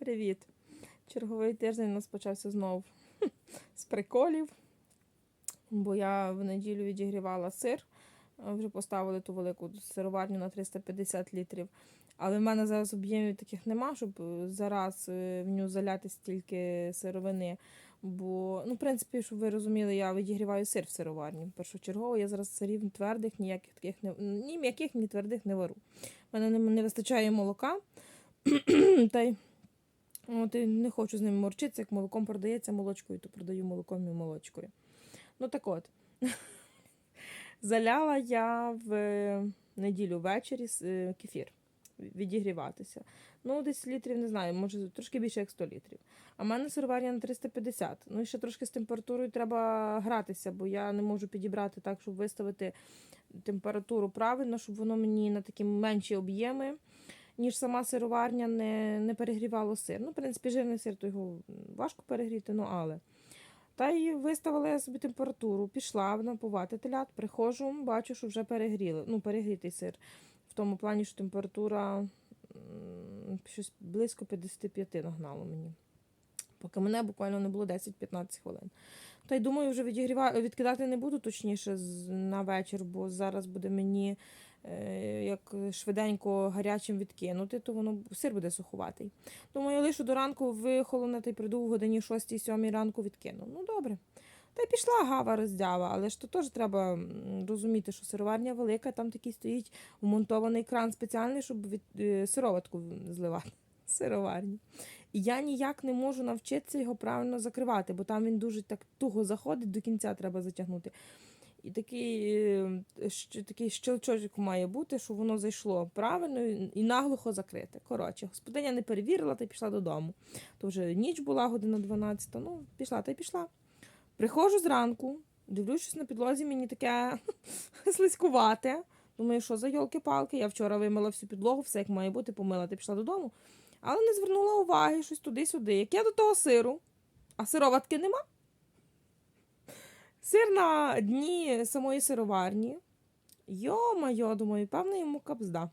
Привіт! Черговий тиждень у нас почався знову з приколів, бо я в неділю відігрівала сир. Вже поставили ту велику сироварню на 350 літрів. Але в мене зараз об'ємів таких нема, щоб е, зараз е, в нього заляти стільки сировини. Бо, ну, в принципі, щоб ви розуміли, я відігріваю сир в сироварні. Першочергово я зараз сирів твердих, ніяких таких не ні м'яких, ні твердих не вару. У мене не, не вистачає молока. Та й От і не хочу з ними морчитися, як молоком продається молочкою, то продаю молоком і молочкою. Ну так от. Заляла я в неділю ввечері е, кефір відігріватися. Ну, десь літрів, не знаю, може трошки більше як 100 літрів. А в мене сироварня на 350. Ну і ще трошки з температурою треба гратися, бо я не можу підібрати так, щоб виставити температуру правильно, щоб воно мені на такі менші об'єми ніж сама сироварня не, не перегрівало сир. Ну, в принципі, жирний сир, то його важко перегріти, ну але. Та й виставила я собі температуру, пішла напувати телят, приходжу, бачу, що вже перегріли. Ну, перегрітий сир. В тому плані, що температура щось близько 55 нагнало мені. Поки мене буквально не було 10-15 хвилин. Та й думаю, вже відігріва... відкидати не буду точніше на вечір, бо зараз буде мені е, як швиденько гарячим відкинути, то воно сир буде сухуватий. Думаю, лишу до ранку й прийду в годині 6-7 ранку відкину. Ну добре. Та й пішла гава роздява, але ж то теж треба розуміти, що сироварня велика, там такий стоїть вмонтований кран спеціальний, щоб від е, сироватку зливати. Сироварні. І я ніяк не можу навчитися його правильно закривати, бо там він дуже так туго заходить, до кінця треба затягнути. І такий, е, щ- такий щелчочок має бути, щоб воно зайшло правильно і наглухо закрите. Коротше, господиня не перевірила та й пішла додому. То вже ніч була, година 12, ну, пішла та й пішла. Приходжу зранку, дивлюсь, на підлозі мені таке слизькувате. Думаю, що за йолки-палки, я вчора вимила всю підлогу, все як має бути, помила та пішла додому. Але не звернула уваги щось туди-сюди. Як я до того сиру, а сироватки нема. Сир на дні самої сироварні. Йо-майо, думаю, певно, йому капзда.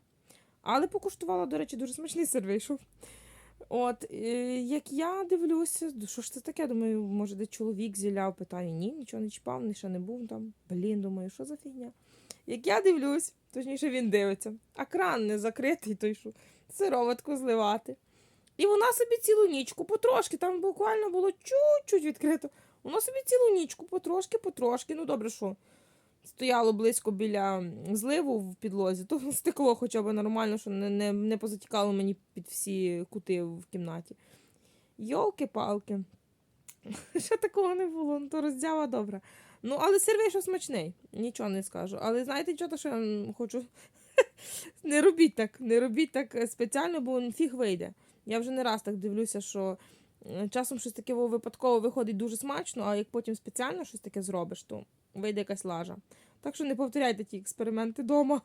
Але покуштувала, до речі, дуже смачний сир вийшов. От, як я дивлюся, що ж це таке? Думаю, може, де чоловік зіляв, питаю, ні, нічого не чіпав, ні ще не був там. Блін, думаю, що за фігня? Як я дивлюсь, точніше він дивиться, а кран не закритий, той що сироватку зливати. І вона собі цілу нічку, потрошки, там буквально було чуть-чуть відкрито. Вона собі цілу нічку, потрошки, потрошки. Ну добре, що стояло близько біля зливу в підлозі, то стекло хоча б нормально, що не, не, не позатікало мені під всі кути в кімнаті. Йолки-палки. Ще такого не було, ну то роздява добра. Ну, але сир вийшов смачний, нічого не скажу. Але знаєте, що, то, що я хочу. Не робіть так, не робіть так е, спеціально, бо фіг вийде. Я вже не раз так дивлюся, що е, часом щось таке випадково виходить дуже смачно, а як потім спеціально щось таке зробиш, то вийде якась лажа. Так що не повторяйте ті експерименти вдома.